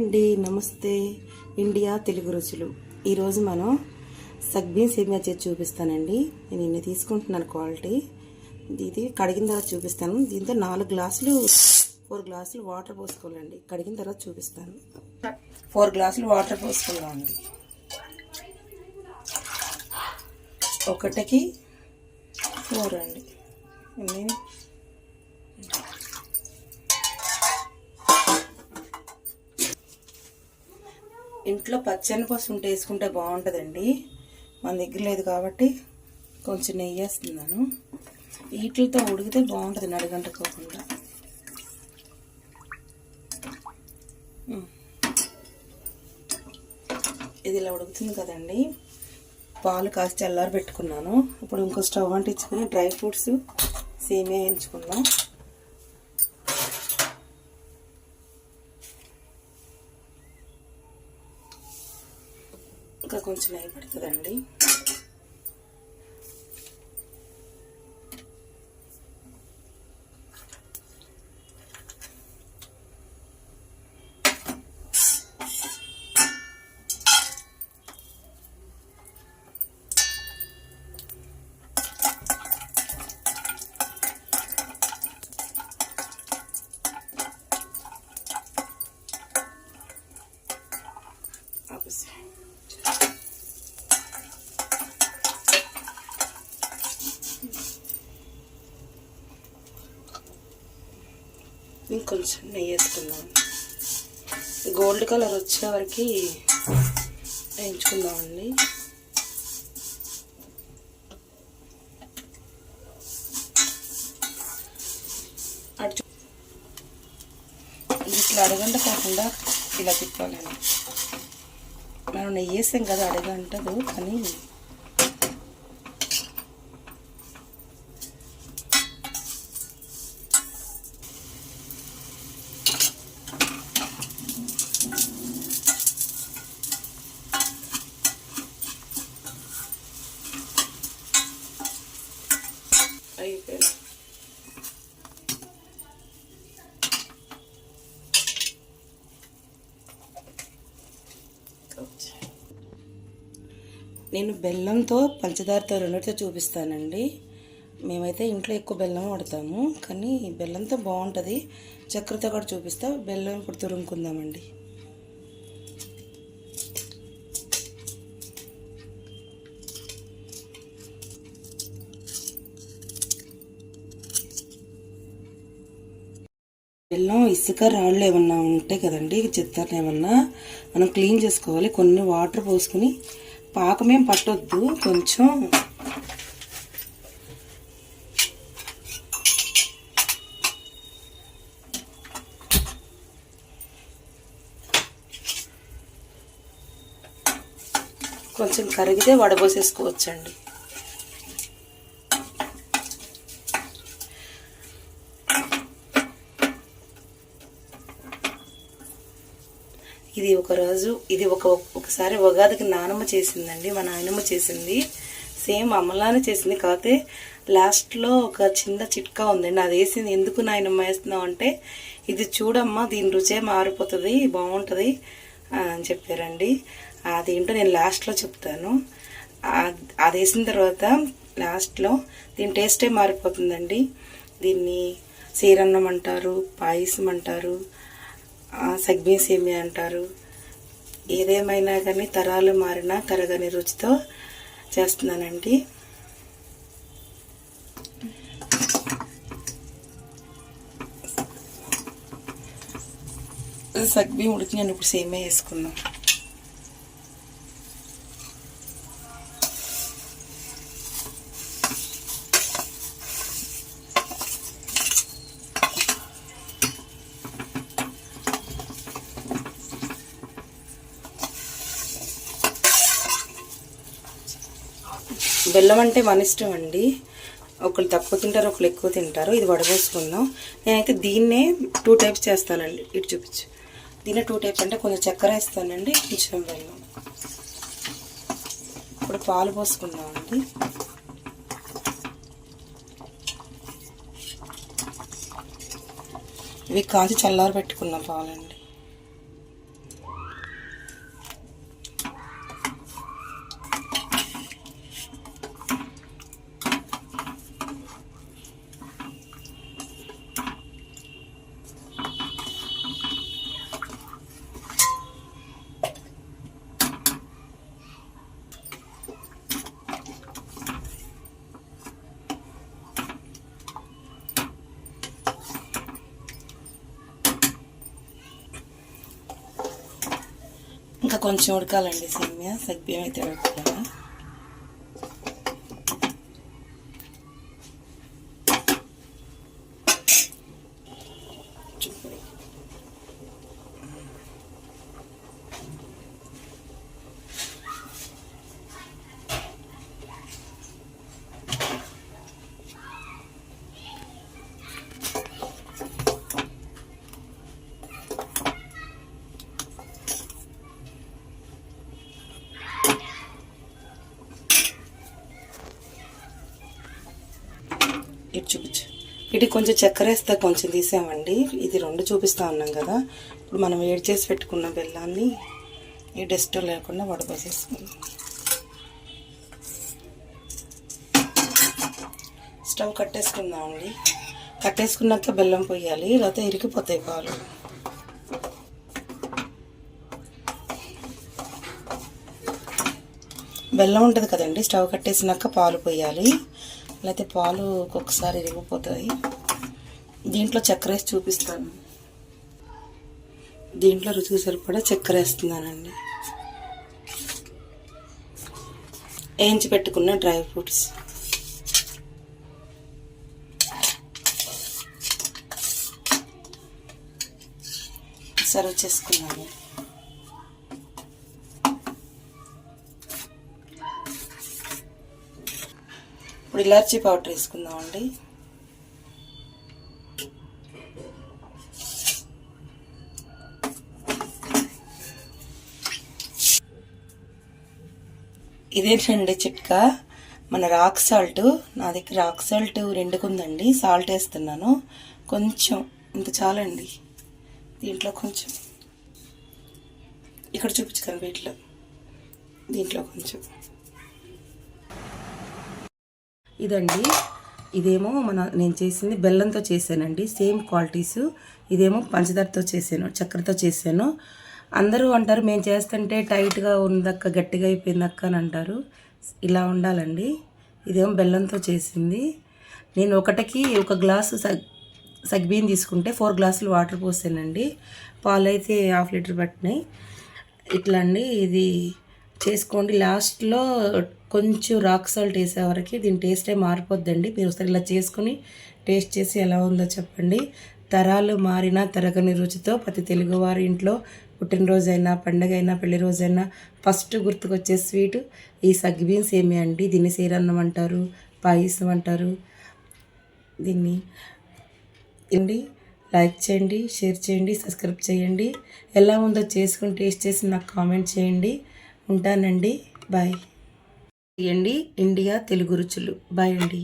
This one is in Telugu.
అండి నమస్తే. ఇండియా తెలుగు రుచులు. ఈరోజు మనం సగ్బీన్ సేమియా చేసి చూపిస్తానండి. నేను ఇన్ని తీసుకుంటున్నాను క్వాలిటీ. ఇది కడిగిన తర్వాత చూపిస్తాను. దీంతో నాలుగు గ్లాసులు ఫోర్ గ్లాసులు వాటర్ పోసుకోవాలండి. కడిగిన తర్వాత చూపిస్తాను. ఫోర్ గ్లాసులు వాటర్ పోసుకుందామండి. ఒకటికి ఫోర్ అండి. ఇంట్లో పచ్చని పసు ఉంటే వేసుకుంటే బాగుంటుందండి. మన దగ్గర లేదు కాబట్టి కొంచెం నెయ్యి వేస్తున్నాను. వీటితో ఉడికితే బాగుంటుంది నడిగంటకోకుండా కాకుండా. ఇది ఇలా ఉడుకుతుంది కదండి. పాలు కాస్త చల్లారి పెట్టుకున్నాను ఇప్పుడు ఇంకో స్టవ్ అంటించుకుని డ్రై ఫ్రూట్స్ సేమియా వేయించుకుందాం ఇంకా కొంచెం నెయ్యి పడుతుందండి. ఇంకొంచెం నెయ్యి వేసుకుందాం. గోల్డ్ కలర్ వచ్చే వరకు వేయించుకుందామండి. అటు ఇట్లా అడగంట కాకుండా ఇలా తిప్పాలండి. మనం నెయ్యి వేసాం కదా అడగంటదు కానీ నేను బెల్లంతో పంచదారతో రెండుతో చూపిస్తానండి. మేమైతే ఇంట్లో ఎక్కువ బెల్లం వాడతాము. కానీ బెల్లంతో బాగుంటుంది. చక్కెరతో కూడా చూపిస్తా. బెల్లం ఇప్పుడు తురుముకుందామండి. బెల్లం ఇసుక రాళ్ళు ఏమన్నా ఉంటాయి కదండి చెత్త ఏమన్నా మనం క్లీన్ చేసుకోవాలి. కొన్ని వాటర్ పోసుకుని పాకమేం పట్టొద్దు కొంచెం. కొంచెం కరిగితే వడబోసేసుకోవచ్చండి. ఇది ఒక రోజు ఇది ఒక ఒకసారి ఉగాదికి నానమ్మ చేసిందండి మా నాయనమ్మ చేసింది. సేమ్ అమ్మలానే చేసింది కాకపోతే లాస్ట్లో ఒక చిన్న చిట్కా ఉందండి. అది వేసింది ఎందుకు నాయనమ్మ వేస్తున్నావు? అంటే ఇది చూడమ్మా దీని రుచే మారిపోతుంది బాగుంటుంది అని చెప్పారండి. అదేంటో నేను లాస్ట్లో చెప్తాను. అది వేసిన తర్వాత లాస్ట్లో దీని టేస్టే మారిపోతుందండి. దీన్ని సీరన్నం అంటారు పాయసం అంటారు ఆ, సేమియా అంటారు? ఏదేమైనా కానీ తరాలు మారినా తరగని రుచితో చేస్తున్నానండి. సగ్బీ ఉడికి నేను ఇప్పుడు సేమే వేసుకున్నాను బెల్లం అంటే మన ఇష్టం అండి. ఒకళ్ళు తక్కువ తింటారు ఒకళ్ళు ఎక్కువ తింటారు. ఇది వడబోసుకుందాం నేనైతే దీన్నే టూ టైప్స్ చేస్తానండి. ఇటు చూపించు. దీన్నే టూ టైప్స్ అంటే కొంచెం చక్కెర వేస్తానండి కొంచెం బెల్లం. ఇప్పుడు పాలు పోసుకుందామండి ఇవి కాచి చల్లారి పెట్టుకున్నాం పాలండి. ఇంకా కొంచెం ఉడకాలండి సేమియా. సగ్బియ్యం అయితే ఉడకాలి చూపించు ఇది కొంచెం చక్కెర వేస్తే కొంచెం తీసామండి ఇది రెండు చూపిస్తా ఉన్నాం కదా. ఇప్పుడు మనం వేడి చేసి పెట్టుకున్న బెల్లాన్ని ఈ డస్ట్ లేకుండా వడపోసేసుకుందాం స్టవ్ కట్టేసుకుందామండి. కట్టేసుకున్నాక బెల్లం పోయాలి లేకపోతే ఇరికిపోతాయి పాలు. బెల్లం ఉంటుంది కదండి స్టవ్ కట్టేసినాక పాలు పోయాలి లేకపోతే పాలు ఒక్కొక్కసారి ఇరిగిపోతాయి. దీంట్లో చక్కెర వేసి చూపిస్తాను. దీంట్లో రుచికి సరిపడా చక్కెర వేస్తున్నానండి వేయించి పెట్టుకున్న డ్రై ఫ్రూట్స్. సర్వ్ చేసుకున్నాను. ఇప్పుడు ఇలాచీ పౌడర్ వేసుకుందామండి. ఇదేంటండి చిట్కా? మన రాక్ సాల్ట్. నా దగ్గర రాక్ సాల్ట్ రెండుకుందండి. సాల్ట్ వేస్తున్నాను. కొంచెం ఇంత చాలండి. దీంట్లో కొంచెం. ఇక్కడ చూపించుకోండి వీటిలో దీంట్లో కొంచెం. ఇదండి. ఇదేమో మన నేను చేసింది బెల్లంతో చేశానండి. Same qualities. ఇదేమో పంచదారతో చేశాను చక్కెరతో చేశాను. అందరూ అంటారు మేము చేస్తుంటే టైట్గా ఉందక్క గట్టిగా అయిపోయిందక్క అని అంటారు. ఇలా ఉండాలండి. ఇదేమో బెల్లంతో చేసింది. నేను ఒకటికి ఒక గ్లాసు సగ్ సగ్బీన్ తీసుకుంటే ఫోర్ గ్లాసులు వాటర్ పోసానండి. పాలు అయితే హాఫ్ లీటర్ పట్టినాయి. ఇట్లా అండి. ఇది చేసుకోండి. లాస్ట్లో కొంచెం రాక్ సాల్ట్ వేసే వరకు దీని టేస్టే మారిపోద్దండి. మీరు ఒకసారి ఇలా చేసుకుని టేస్ట్ చేసి ఎలా ఉందో చెప్పండి. తరాలు మారిన తరగని రుచితో ప్రతి తెలుగువారి ఇంట్లో పుట్టినరోజైనా పండగ అయినా పెళ్ళి రోజైనా ఫస్ట్ గుర్తుకొచ్చే స్వీట్ ఈ సగ్బియ్యం ఏమి అండి? దీన్ని సీరన్నం అంటారు పాయసం అంటారు. దీన్ని అండి లైక్ చేయండి షేర్ చేయండి సబ్స్క్రైబ్ చేయండి. ఎలా ఉందో చేసుకుని టేస్ట్ చేసి నాకు కామెంట్ చేయండి. ఉంటానండి. బాయ్. అండి ఇండియా తెలుగు రుచులు. బాయ్ అండి.